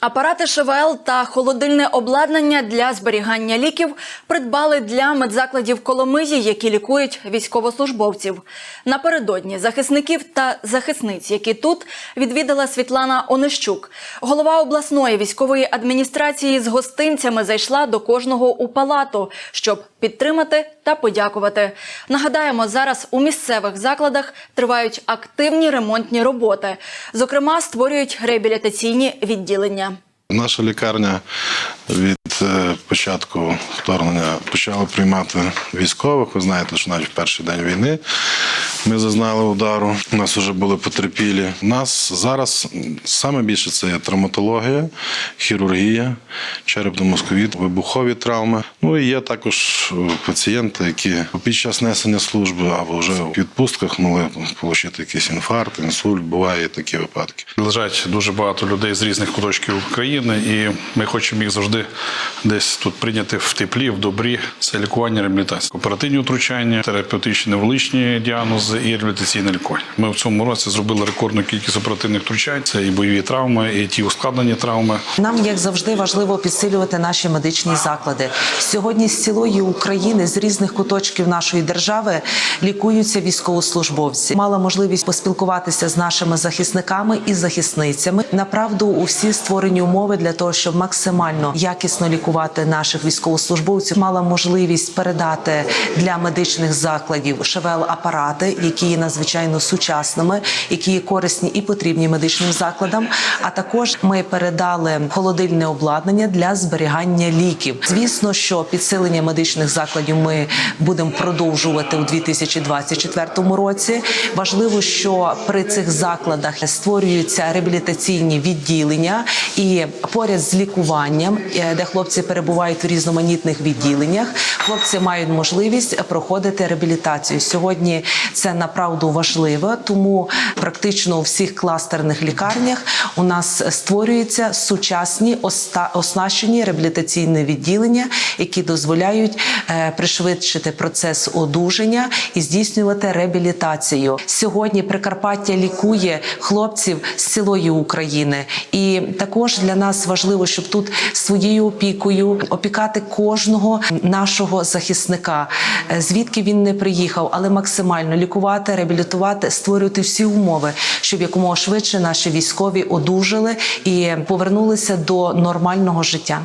Апарати ШВЛ та холодильне обладнання для зберігання ліків придбали для медзакладів Коломиї, які лікують військовослужбовців. Напередодні захисників та захисниць, які тут відвідала Світлана Онищук. Голова обласної військової адміністрації з гостинцями зайшла до кожного у палату, щоб підтримати та подякувати. Нагадаємо, зараз у місцевих закладах тривають активні ремонтні роботи. Зокрема, створюють реабілітаційні відділення. Наша лікарня від е, початку вторгнення почала приймати військових. Ви знаєте, що навіть в перший день війни ми зазнали удару. У нас вже були потерпілі. У нас зараз саме більше це є травматологія, хірургія, черепно-мозкові, вибухові травми. Ну і є також е, пацієнти, які під час несення служби або вже в відпустках могли отримати якийсь інфаркт, інсульт. Буває такі випадки. Лежать дуже багато людей з різних куточків України, і ми хочемо їх завжди десь тут прийняти в теплі, в добрі. Це лікування, реабілітація, оперативні втручання, терапевтичні неврологічні діагнози і реабілітаційної лікарні. Ми в цьому році зробили рекордну кількість оперативних втручань. Це і бойові травми, і ті ускладнені травми. Нам, як завжди, важливо підсилювати наші медичні заклади. Сьогодні з цілої України, з різних куточків нашої держави, лікуються військовослужбовці. Мала можливість поспілкуватися з нашими захисниками і захисницями. Направду, у всі створені умови для того, щоб максимально якісно лікувати наших військовослужбовців. Мала можливість передати для медичних закладів ШВЛ апарати, які є надзвичайно сучасними, які є корисні і потрібні медичним закладам. А також ми передали холодильне обладнання для зберігання ліків. Звісно, що підсилення медичних закладів ми будемо продовжувати у 2024 році. Важливо, що при цих закладах створюються реабілітаційні відділення і поряд з лікуванням, е, де хлопці перебувають у різноманітних відділеннях, хлопці мають можливість проходити реабілітацію. Сьогодні це направду важливо, тому практично у всіх кластерних лікарнях у нас створюються сучасні оснащені реабілітаційні відділення, які дозволяють е, пришвидшити процес одужання і здійснювати реабілітацію. Сьогодні Прикарпаття лікує хлопців з цілої України, і також для нас важливо, щоб тут своєю опікою опікати кожного нашого захисника, е, звідки він не приїхав, але максимально лікувати, реабілітувати, створювати всі умови, щоб якомога швидше наші військові одужали і повернулися до нормального життя.